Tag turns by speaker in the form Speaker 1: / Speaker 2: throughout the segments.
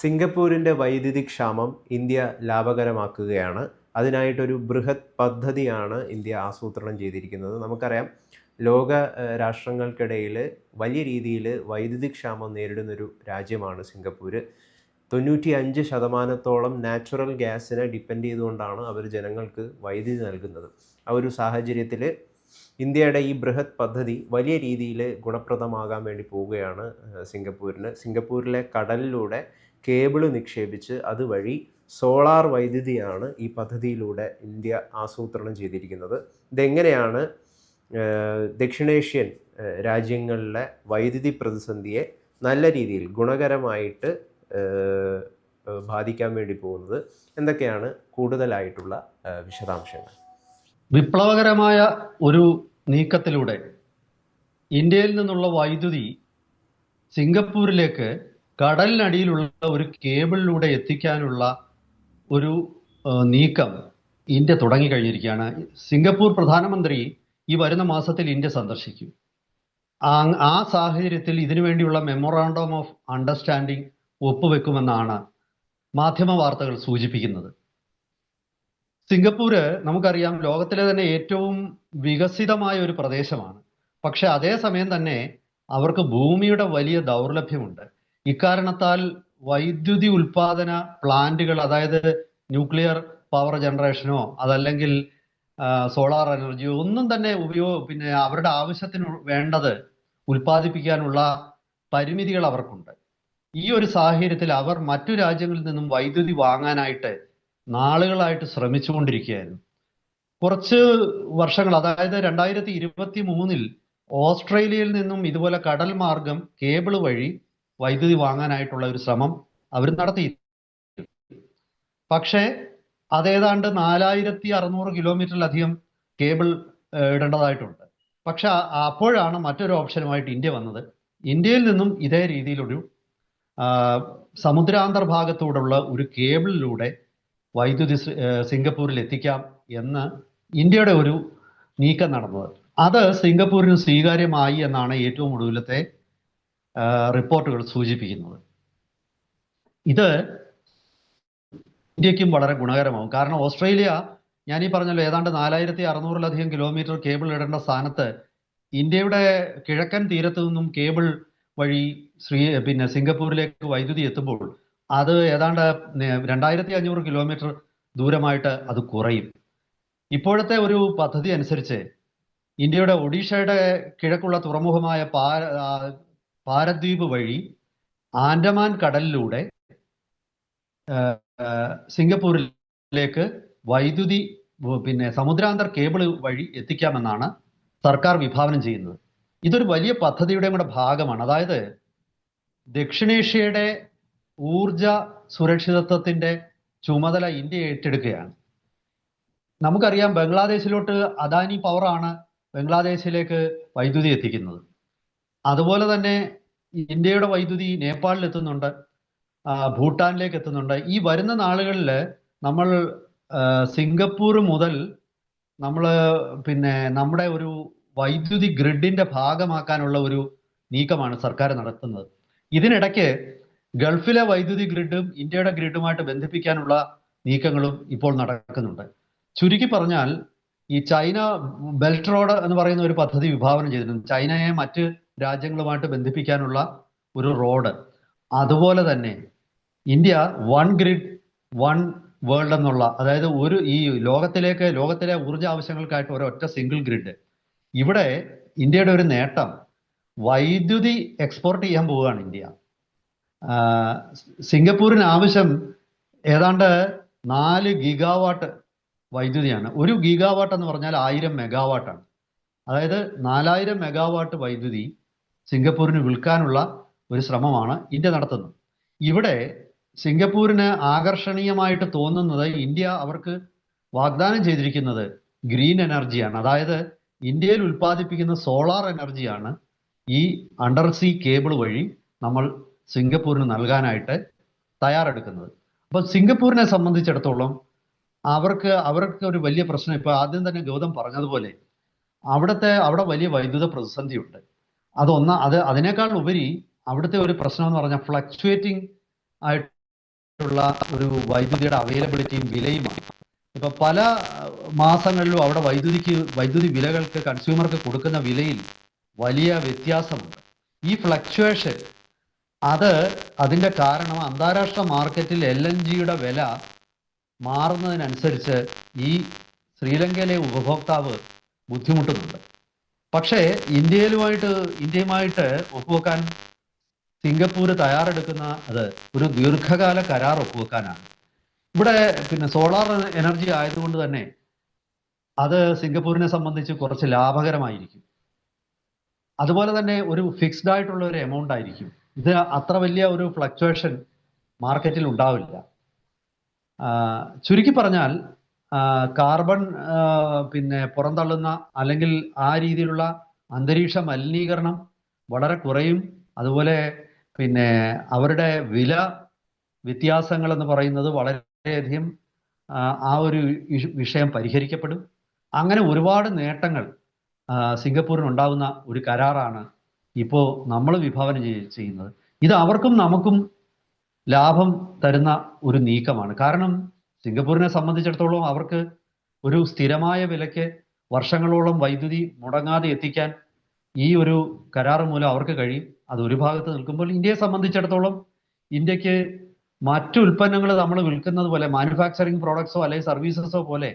Speaker 1: സിംഗപ്പൂരിന്റെ വൈദ്യുതി ക്ഷാമം ഇന്ത്യ ലാഭകരമാക്കുകയാണ്. അതിനായിട്ടൊരു ബൃഹത് പദ്ധതിയാണ് ഇന്ത്യ ആസൂത്രണം ചെയ്തിരിക്കുന്നത്. നമുക്കറിയാം ലോക രാഷ്ട്രങ്ങൾക്കിടയിൽ വലിയ രീതിയിൽ വൈദ്യുതി ക്ഷാമം നേരിടുന്നൊരു രാജ്യമാണ് സിംഗപ്പൂർ തൊണ്ണൂറ്റി അഞ്ച് ശതമാനത്തോളം നാച്ചുറൽ ഗ്യാസിനെ ഡിപ്പെൻഡ് ചെയ്തുകൊണ്ടാണ് അവർ ജനങ്ങൾക്ക് വൈദ്യുതി നൽകുന്നത്. ആ ഒരു സാഹചര്യത്തിൽ ഇന്ത്യയുടെ ഈ ബൃഹത് പദ്ധതി വലിയ രീതിയിൽ ഗുണപ്രദമാകാൻ വേണ്ടി പോവുകയാണ് സിംഗപ്പൂരിന്. സിംഗപ്പൂരിലെ കടലിലൂടെ കേബിൾ നിക്ഷേപിച്ച് അതുവഴി സോളാർ വൈദ്യുതിയാണ് ഈ പദ്ധതിയിലൂടെ ഇന്ത്യ ആസൂത്രണം ചെയ്തിരിക്കുന്നത്. ഇതെങ്ങനെയാണ് ദക്ഷിണേഷ്യൻ രാജ്യങ്ങളിലെ വൈദ്യുതി പ്രതിസന്ധിയെ നല്ല രീതിയിൽ ഗുണകരമായിട്ട് ബാധിക്കാൻ വേണ്ടി പോകുന്നത്? എന്തൊക്കെയാണ് കൂടുതലായിട്ടുള്ള വിശദാംശങ്ങൾ?
Speaker 2: വിപ്ലവകരമായ ഒരു നീക്കത്തിലൂടെ ഇന്ത്യയിൽ നിന്നുള്ള വൈദ്യുതി സിംഗപ്പൂരിലേക്ക് കടലിനടിയിലുള്ള ഒരു കേബിളിലൂടെ എത്തിക്കാനുള്ള ഒരു നീക്കം ഇന്ത്യ തുടങ്ങിക്കഴിഞ്ഞിരിക്കുകയാണ്. സിംഗപ്പൂർ പ്രധാനമന്ത്രി ഈ വരുന്ന മാസത്തിൽ ഇന്ത്യ സന്ദർശിക്കും. ആ സാഹചര്യത്തിൽ ഇതിനു വേണ്ടിയുള്ള മെമ്മോറാണ്ടം ഓഫ് അണ്ടർസ്റ്റാൻഡിംഗ് ഒപ്പുവെക്കുമെന്നാണ് മാധ്യമ വാർത്തകൾ സൂചിപ്പിക്കുന്നത്. സിംഗപ്പൂര് നമുക്കറിയാം ലോകത്തിലെ തന്നെ ഏറ്റവും വികസിതമായ ഒരു പ്രദേശമാണ്. പക്ഷെ അതേസമയം തന്നെ അവർക്ക് ഭൂമിയുടെ വലിയ ദൗർലഭ്യമുണ്ട്. ഇക്കാരണത്താൽ വൈദ്യുതി ഉൽപാദന പ്ലാന്റുകൾ അതായത് ന്യൂക്ലിയർ പവർ ജനറേഷനോ അതല്ലെങ്കിൽ സോളാർ എനർജിയോ ഒന്നും തന്നെ ഉപയോഗ പിന്നെ അവരുടെ ആവശ്യത്തിന് വേണ്ടത് ഉൽപ്പാദിപ്പിക്കാനുള്ള പരിമിതികൾ അവർക്കുണ്ട്. ഈ ഒരു സാഹചര്യത്തിൽ അവർ മറ്റു രാജ്യങ്ങളിൽ നിന്നും വൈദ്യുതി വാങ്ങാനായിട്ട് നാളുകളായിട്ട് ശ്രമിച്ചുകൊണ്ടിരിക്കുകയായിരുന്നു. കുറച്ച് വർഷങ്ങൾ അതായത് രണ്ടായിരത്തി ഇരുപത്തി മൂന്നിൽ ഓസ്ട്രേലിയയിൽ നിന്നും ഇതുപോലെ കടൽ മാർഗം കേബിൾ വഴി വൈദ്യുതി വാങ്ങാനായിട്ടുള്ള ഒരു ശ്രമം അവർ നടത്തി. പക്ഷേ അതേതാണ്ട് നാലായിരത്തി അറുന്നൂറ് കിലോമീറ്ററിലധികം കേബിൾ ഇടേണ്ടതായിട്ടുണ്ട്. പക്ഷെ അപ്പോഴാണ് മറ്റൊരു ഓപ്ഷനുമായിട്ട് ഇന്ത്യ വന്നത്. ഇന്ത്യയിൽ നിന്നും ഇതേ രീതിയിലൊരു സമുദ്രാന്തർ സമുദ്രാന്തർഭാഗത്തൂടെയുള്ള ഒരു കേബിളിലൂടെ വൈദ്യുതി സിംഗപ്പൂരിൽ എത്തിക്കാം എന്ന് ഇന്ത്യയുടെ ഒരു നീക്കം നടന്നത്. അത് സിംഗപ്പൂരിന് സ്വീകാര്യമായി എന്നാണ് ഏറ്റവും ഒടുവിലത്തെ റിപ്പോർട്ടുകൾ സൂചിപ്പിക്കുന്നത്. ഇത് ഇന്ത്യക്കും വളരെ ഗുണകരമാവും. കാരണം ഓസ്ട്രേലിയ ഞാൻ ഈ പറഞ്ഞല്ലോ ഏതാണ്ട് നാലായിരത്തി അറുന്നൂറിലധികം കിലോമീറ്റർ കേബിൾ ഇടേണ്ട സ്ഥാനത്ത് ഇന്ത്യയുടെ കിഴക്കൻ തീരത്തു നിന്നും കേബിൾ വഴി ശ്രീ പിന്നെ സിംഗപ്പൂരിലേക്ക് വൈദ്യുതി എത്തുമ്പോൾ അത് ഏതാണ്ട് രണ്ടായിരത്തി അഞ്ഞൂറ് കിലോമീറ്റർ ദൂരമായിട്ട് അത് കുറയും. ഇപ്പോഴത്തെ ഒരു പദ്ധതി അനുസരിച്ച് ഇന്ത്യയുടെ ഒഡീഷയുടെ കിഴക്കുള്ള തുറമുഖമായ ആ, പാരദ്വീപ് വഴി ആൻഡമാൻ കടലിലൂടെ സിംഗപ്പൂരിലേക്ക് വൈദ്യുതി പിന്നെ സമുദ്രാന്തർ കേബിൾ വഴി എത്തിക്കാമെന്നാണ് സർക്കാർ വിഭാവനം ചെയ്യുന്നത്. ഇതൊരു വലിയ പദ്ധതിയുടെ കൂടെ ഭാഗമാണ്. അതായത് ദക്ഷിണേഷ്യയുടെ ഊർജ സുരക്ഷിതത്വത്തിന്റെ ചുമതല ഇന്ത്യ ഏറ്റെടുക്കുകയാണ്. നമുക്കറിയാം ബംഗ്ലാദേശിലോട്ട് അദാനി പവറാണ് ബംഗ്ലാദേശിലേക്ക് വൈദ്യുതി എത്തിക്കുന്നത്. അതുപോലെ തന്നെ ഇന്ത്യയുടെ വൈദ്യുതി നേപ്പാളിൽ എത്തുന്നുണ്ട് ഭൂട്ടാനിലേക്ക് എത്തുന്നുണ്ട്. ഈ വരുന്ന നാളുകളിൽ നമ്മൾ സിംഗപ്പൂർ മുതൽ നമ്മൾ പിന്നെ നമ്മുടെ ഒരു വൈദ്യുതി ഗ്രിഡിന്റെ ഭാഗമാക്കാനുള്ള ഒരു നീക്കമാണ് സർക്കാർ നടത്തുന്നത്. ഇതിനിടയ്ക്ക് ഗൾഫിലെ വൈദ്യുതി ഗ്രിഡും ഇന്ത്യയുടെ ഗ്രിഡുമായിട്ട് ബന്ധിപ്പിക്കാനുള്ള നീക്കങ്ങളും ഇപ്പോൾ നടക്കുന്നുണ്ട്. ചുരുക്കി പറഞ്ഞാൽ ഈ ചൈന ബെൽറ്റ് റോഡ് എന്ന് പറയുന്ന ഒരു പദ്ധതി വിഭാവനം ചെയ്തിട്ടുണ്ട്. ചൈനയെ മറ്റ് രാജ്യങ്ങളുമായിട്ട് ബന്ധിപ്പിക്കാനുള്ള ഒരു റോഡ്. അതുപോലെ തന്നെ India one grid one world എന്നുള്ള അതായത് ഒരു ഈ ലോകത്തിലേക്ക് ലോകത്തിലെ ഊർജ ആവശ്യങ്ങൾക്കായിട്ട് ഒരൊറ്റ സിംഗിൾ ഗ്രിഡ് ഇവിടെ ഇന്ത്യയുടെ ഒരു നേട്ടം വൈദ്യുതി എക്സ്പോർട്ട് ചെയ്യാൻ പോവുകയാണ് ഇന്ത്യ. സിംഗപ്പൂരിന് ആവശ്യം ഏതാണ്ട് നാല് ഗിഗാവാട്ട് വൈദ്യുതിയാണ്. ഒരു ഗിഗാവാട്ട് എന്ന് പറഞ്ഞാൽ ആയിരം മെഗാവാട്ടാണ് അതായത് നാലായിരം മെഗാവാട്ട് വൈദ്യുതി സിംഗപ്പൂരിന് വിൽക്കാനുള്ള ഒരു ശ്രമമാണ് ഇന്ത്യ നടത്തുന്നത്. ഇവിടെ സിംഗപ്പൂരിന് ആകർഷണീയമായിട്ട് തോന്നുന്നത് ഇന്ത്യ അവർക്ക് വാഗ്ദാനം ചെയ്തിരിക്കുന്നത് ഗ്രീൻ എനർജിയാണ്. അതായത് ഇന്ത്യയിൽ ഉൽപ്പാദിപ്പിക്കുന്ന സോളാർ എനർജിയാണ് ഈ അണ്ടർ സീ കേബിൾ വഴി നമ്മൾ സിംഗപ്പൂരിന് നൽകാനായിട്ട് തയ്യാറെടുക്കുന്നത്. അപ്പൊ സിംഗപ്പൂരിനെ സംബന്ധിച്ചിടത്തോളം അവർക്ക് അവർക്ക് ഒരു വലിയ പ്രശ്നം. ഇപ്പൊ ആദ്യം തന്നെ ഗൗതം പറഞ്ഞതുപോലെ അവിടുത്തെ അവിടെ വലിയ വൈദ്യുത പ്രതിസന്ധിയുണ്ട്. അതൊന്ന അത് അതിനേക്കാൾ ഉപരി അവിടുത്തെ ഒരു പ്രശ്നം എന്ന് പറഞ്ഞാൽ ഫ്ലക്ച്വേറ്റിംഗ് ആയിട്ടുള്ള ഒരു വൈദ്യുതിയുടെ അവൈലബിലിറ്റിയും വിലയുമാണ്. ഇപ്പൊ പല മാസങ്ങളിലും അവിടെ വൈദ്യുതിക്ക് വൈദ്യുതി വിലകൾക്ക് കൺസ്യൂമർക്ക് കൊടുക്കുന്ന വിലയിൽ വലിയ വ്യത്യാസമുണ്ട്. ഈ ഫ്ലക്ച്വേഷൻ അത് അതിന്റെ കാരണം അന്താരാഷ്ട്ര മാർക്കറ്റിൽ എൽ എൻ ജിയുടെ വില മാറുന്നതിനനുസരിച്ച് ഈ ശ്രീലങ്കയിലെ ഉപഭോക്താവ് ബുദ്ധിമുട്ടുന്നുണ്ട്. പക്ഷേ ഇന്ത്യയിലുമായിട്ട് ഇന്ത്യയുമായിട്ട് ഒപ്പുവെക്കാൻ സിംഗപ്പൂർ തയ്യാറെടുക്കുന്ന അത് ഒരു ദീർഘകാല കരാർ ഒപ്പുവെക്കാനാണ്. ഇവിടെ പിന്നെ സോളാർ എനർജി ആയതുകൊണ്ട് തന്നെ അത് സിംഗപ്പൂരിനെ സംബന്ധിച്ച് കുറച്ച് ലാഭകരമായിരിക്കും. അതുപോലെ തന്നെ ഒരു ഫിക്സ്ഡ് ആയിട്ടുള്ള ഒരു എമൗണ്ട് ആയിരിക്കും. ഇത് അത്ര വലിയ ഒരു ഫ്ലക്ച്വേഷൻ മാർക്കറ്റിൽ ഉണ്ടാവില്ല. ചുരുക്കി പറഞ്ഞാൽ കാർബൺ പിന്നെ പുറന്തള്ളുന്ന അല്ലെങ്കിൽ ആ രീതിയിലുള്ള അന്തരീക്ഷ മലിനീകരണം വളരെ കുറയും. അതുപോലെ പിന്നെ അവരുടെ വില വ്യത്യാസങ്ങൾ എന്ന് പറയുന്നത് വളരെയധികം ആ, ഒരു വിഷയം പരിഹരിക്കപ്പെടും. അങ്ങനെ ഒരുപാട് നേട്ടങ്ങൾ സിംഗപ്പൂരിന് ഉണ്ടാവുന്ന ഒരു കരാറാണ് ഇപ്പോൾ നമ്മൾ വിഭാവനം ചെയ്യുന്നത്. ഇത് അവർക്കും നമുക്കും ലാഭം തരുന്ന ഒരു നീക്കമാണ്. കാരണം സിംഗപ്പൂരിനെ സംബന്ധിച്ചിടത്തോളം അവർക്ക് ഒരു സ്ഥിരമായ വിലയ്ക്ക് വർഷങ്ങളോളം വൈദ്യുതി മുടങ്ങാതെ എത്തിക്കാൻ ഈ ഒരു കരാർ മൂലം അവർക്ക് കഴിയും. അത് ഒരു ഭാഗത്ത് നിൽക്കുമ്പോൾ ഇന്ത്യയെ സംബന്ധിച്ചിടത്തോളം ഇന്ത്യയ്ക്ക് മറ്റു ഉൽപ്പന്നങ്ങൾ നമ്മൾ വിൽക്കുന്നത് പോലെ മാനുഫാക്ചറിങ് പ്രോഡക്ട്സോ അല്ലെങ്കിൽ സർവീസസോ പോലെ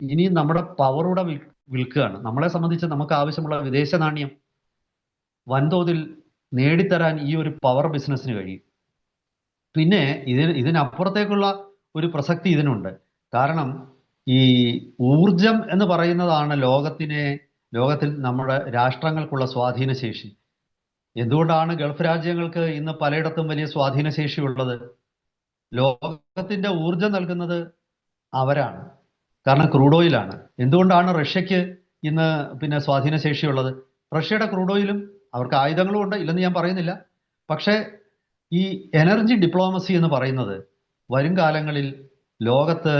Speaker 2: ഇനി നമ്മുടെ പവറൂടെ വിൽ വിൽക്കുകയാണ്. നമ്മളെ സംബന്ധിച്ച് നമുക്ക് ആവശ്യമുള്ള വിദേശ നാണ്യം വൻതോതിൽ നേടിത്തരാൻ ഈ ഒരു പവർ ബിസിനസ്സിന് കഴിയും. പിന്നെ ഇതിന് ഇതിനപ്പുറത്തേക്കുള്ള ഒരു പ്രസക്തി ഇതിനുണ്ട്. കാരണം ഈ ഊർജം എന്ന് പറയുന്നതാണ് ലോകത്തിനെ ലോകത്തിൽ നമ്മുടെ രാഷ്ട്രങ്ങൾക്കുള്ള സ്വാധീനശേഷി. എന്തുകൊണ്ടാണ് ഗൾഫ് രാജ്യങ്ങൾക്ക് ഇന്ന് പലയിടത്തും വലിയ സ്വാധീന ശേഷിയുള്ളത് ലോകത്തിന്റെ ഊർജം നൽകുന്നത് അവരാണ്. കാരണം ക്രൂഡ് ഓയിലാണ്. എന്തുകൊണ്ടാണ് റഷ്യക്ക് ഇന്ന് പിന്നെ സ്വാധീന ശേഷിയുള്ളത് റഷ്യയുടെ ക്രൂഡ് ഓയിലും അവർക്ക് ആയുധങ്ങളും ഉണ്ട് ഇല്ലെന്ന് ഞാൻ പറയുന്നില്ല. പക്ഷേ ഈ എനർജി ഡിപ്ലോമസി എന്ന് പറയുന്നത് വരും കാലങ്ങളിൽ ലോകത്ത്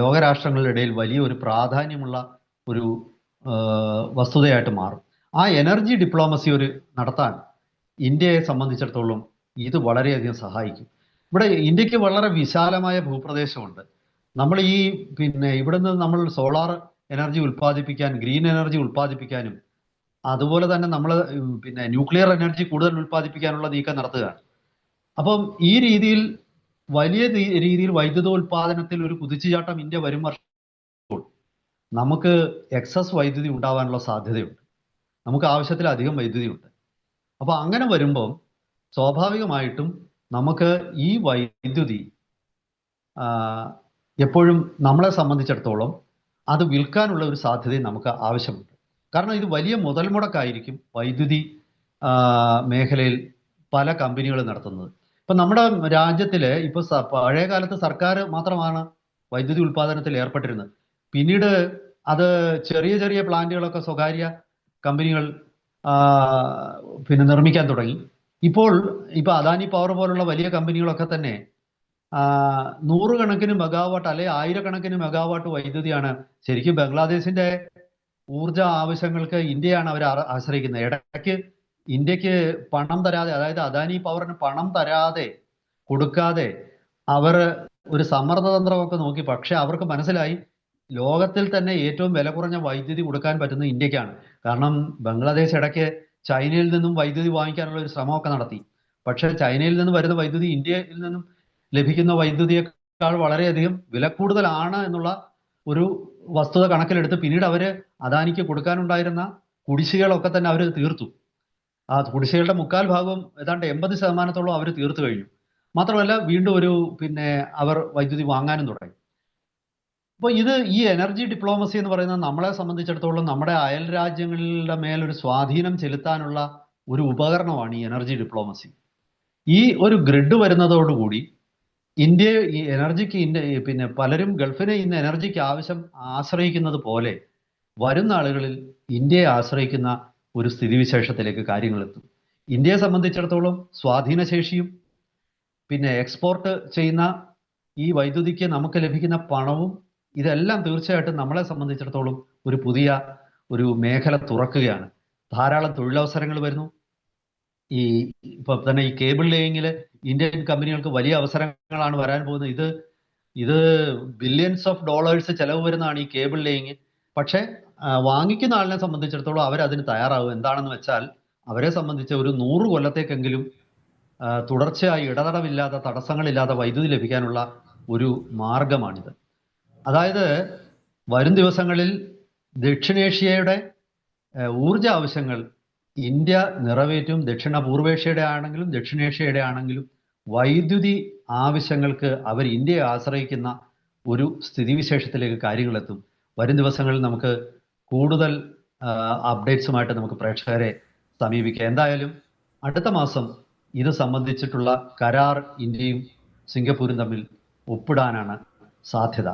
Speaker 2: ലോകരാഷ്ട്രങ്ങളുടെ ഇടയിൽ വലിയ ഒരു പ്രാധാന്യമുള്ള ഒരു വസ്തുതയായിട്ട് മാറും. ആ എനർജി ഡിപ്ലോമസി ഒരു നടത്താൻ ഇന്ത്യയെ സംബന്ധിച്ചിടത്തോളം ഇത് വളരെയധികം സഹായിക്കും. ഇവിടെ ഇന്ത്യയ്ക്ക് വളരെ വിശാലമായ ഭൂപ്രദേശമുണ്ട്. നമ്മൾ ഈ പിന്നെ ഇവിടുന്ന് നമ്മൾ സോളാർ എനർജി ഉൽപ്പാദിപ്പിക്കാൻ ഗ്രീൻ എനർജി ഉൽപ്പാദിപ്പിക്കാനും അതുപോലെ തന്നെ നമ്മൾ പിന്നെ ന്യൂക്ലിയർ എനർജി കൂടുതൽ ഉൽപ്പാദിപ്പിക്കാനുള്ള നീക്കം നടത്തുകയാണ്. അപ്പം ഈ രീതിയിൽ വലിയ രീതിയിൽ വൈദ്യുതോൽപാദനത്തിൽ ഒരു കുതിച്ചുചാട്ടം ഇന്ത്യ വരും വർഷം. നമുക്ക് എക്സസ് വൈദ്യുതി ഉണ്ടാവാനുള്ള സാധ്യതയുണ്ട്. നമുക്ക് ആവശ്യത്തിലധികം വൈദ്യുതി ഉണ്ട് അപ്പൊ അങ്ങനെ വരുമ്പം സ്വാഭാവികമായിട്ടും നമുക്ക് ഈ വൈദ്യുതി എപ്പോഴും നമ്മളെ സംബന്ധിച്ചിടത്തോളം അത് വിൽക്കാനുള്ള ഒരു സാധ്യതയും നമുക്ക് ആവശ്യമുണ്ട്. കാരണം ഇത് വലിയ മുതൽമുടക്കായിരിക്കും വൈദ്യുതി മേഖലയിൽ പല കമ്പനികളും നടത്തുന്നത്. ഇപ്പൊ നമ്മുടെ രാജ്യത്തിൽ ഇപ്പൊ പഴയ കാലത്ത് സർക്കാർ മാത്രമാണ് വൈദ്യുതി ഉൽപാദനത്തിൽ ഏർപ്പെട്ടിരുന്നത്. പിന്നീട് അത് ചെറിയ ചെറിയ പ്ലാന്റുകളൊക്കെ സ്വകാര്യ കമ്പനികൾ പിന്നെ നിർമ്മിക്കാൻ തുടങ്ങി. ഇപ്പോൾ ഇപ്പൊ അദാനി പവർ പോലുള്ള വലിയ കമ്പനികളൊക്കെ തന്നെ നൂറുകണക്കിന് മെഗാവാട്ട് അല്ലെ ആയിരക്കണക്കിന് മെഗാവാട്ട് വൈദ്യുതിയാണ് ശരിക്കും ബംഗ്ലാദേശിന്റെ ഊർജ ആവശ്യങ്ങൾക്ക് ഇന്ത്യയാണ് അവർ ആശ്രയിക്കുന്നത്. ഇടയ്ക്ക് ഇന്ത്യയ്ക്ക് പണം തരാതെ അതായത് അദാനി പവറിന് പണം തരാതെ കൊടുക്കാതെ അവർ ഒരു സമ്മർദ്ദതന്ത്രമൊക്കെ നോക്കി. പക്ഷെ അവർക്ക് മനസ്സിലായി ലോകത്തിൽ തന്നെ ഏറ്റവും വില കുറഞ്ഞ വൈദ്യുതി കൊടുക്കാൻ പറ്റുന്നത് ഇന്ത്യക്കാണ്. കാരണം ബംഗ്ലാദേശ് ഇടയ്ക്ക് ചൈനയിൽ നിന്നും വൈദ്യുതി വാങ്ങിക്കാനുള്ള ഒരു ശ്രമമൊക്കെ നടത്തി. പക്ഷെ ചൈനയിൽ നിന്ന് വരുന്ന വൈദ്യുതി ഇന്ത്യയിൽ നിന്നും ലഭിക്കുന്ന വൈദ്യുതിയേക്കാൾ വളരെയധികം വില കൂടുതലാണ് എന്നുള്ള ഒരു വസ്തുത കണക്കിലെടുത്ത് പിന്നീട് അവർ അദാനിക്ക് കൊടുക്കാനുണ്ടായിരുന്ന കുടിശ്ശികളൊക്കെ തന്നെ അവർ തീർത്തു. ആ കുടിശ്ശികളുടെ മുക്കാൽ ഭാഗവും ഏതാണ്ട് എൺപത് ശതമാനത്തോളം അവർ തീർത്തു കഴിഞ്ഞു. മാത്രമല്ല വീണ്ടും ഒരു പിന്നെ അവർ വൈദ്യുതി വാങ്ങാനും തുടങ്ങി. അപ്പോൾ ഇത് ഈ എനർജി ഡിപ്ലോമസി എന്ന് പറയുന്നത് നമ്മളെ സംബന്ധിച്ചിടത്തോളം നമ്മുടെ അയൽ രാജ്യങ്ങളുടെ മേലൊരു സ്വാധീനം ചെലുത്താനുള്ള ഒരു ഉപകരണമാണ് ഈ എനർജി ഡിപ്ലോമസി ഈ ഒരു ഗ്രിഡ് വരുന്നതോടുകൂടി ഇന്ത്യ ഈ എനർജിക്ക് ഇന്ത്യ പിന്നെ പലരും ഗൾഫിനെ ഇന്ന് എനർജിക്ക് ആവശ്യം ആശ്രയിക്കുന്നത് പോലെ വരുന്ന ആളുകളിൽ ഇന്ത്യയെ ആശ്രയിക്കുന്ന ഒരു സ്ഥിതിവിശേഷത്തിലേക്ക് കാര്യങ്ങൾ എത്തും. ഇന്ത്യയെ സംബന്ധിച്ചിടത്തോളം സ്വാധീനശേഷിയും പിന്നെ എക്സ്പോർട്ട് ചെയ്യുന്ന ഈ വൈദ്യുതിക്ക് നമുക്ക് ലഭിക്കുന്ന പണവും ഇതെല്ലാം തീർച്ചയായിട്ടും നമ്മളെ സംബന്ധിച്ചിടത്തോളം ഒരു പുതിയ ഒരു മേഖല തുറക്കുകയാണ്. ധാരാളം തൊഴിലവസരങ്ങൾ വരുന്നു. ഈ ഇപ്പൊ തന്നെ ഈ കേബിൾ ലേയിങ്ങിൽ ഇന്ത്യൻ കമ്പനികൾക്ക് വലിയ അവസരങ്ങളാണ് വരാൻ പോകുന്നത്. ഇത് ഇത് ബില്യൺസ് ഓഫ് ഡോളേഴ്സ് ചെലവ് വരുന്നതാണ് ഈ കേബിൾ ലേയിങ് പക്ഷെ വാങ്ങിക്കുന്ന ആളിനെ സംബന്ധിച്ചിടത്തോളം അവർ അതിന് തയ്യാറാവും. എന്താണെന്ന് വെച്ചാൽ അവരെ സംബന്ധിച്ച് ഒരു നൂറ് കൊല്ലത്തേക്കെങ്കിലും തുടർച്ചയായി ഇടതടവില്ലാതെ തടസ്സങ്ങളില്ലാതെ വൈദ്യുതി ലഭിക്കാനുള്ള ഒരു മാർഗമാണിത്. അതായത് വരും ദിവസങ്ങളിൽ ദക്ഷിണേഷ്യയുടെ ഊർജ ആവശ്യങ്ങൾ ഇന്ത്യ നിറവേറ്റും. ദക്ഷിണ പൂർവേഷ്യയുടെ ആണെങ്കിലും ദക്ഷിണേഷ്യയുടെ ആണെങ്കിലും വൈദ്യുതി ആവശ്യങ്ങൾക്ക് അവർ ഇന്ത്യയെ ആശ്രയിക്കുന്ന ഒരു സ്ഥിതിവിശേഷത്തിലേക്ക് കാര്യങ്ങളെത്തും. വരും ദിവസങ്ങളിൽ നമുക്ക് കൂടുതൽ അപ്ഡേറ്റ്സുമായിട്ട് നമുക്ക് പ്രേക്ഷകരെ സമീപിക്കാം. എന്തായാലും അടുത്ത മാസം ഇത് സംബന്ധിച്ചിട്ടുള്ള കരാർ ഇന്ത്യയും സിംഗപ്പൂരും തമ്മിൽ ഒപ്പിടാനാണ് സാധ്യത.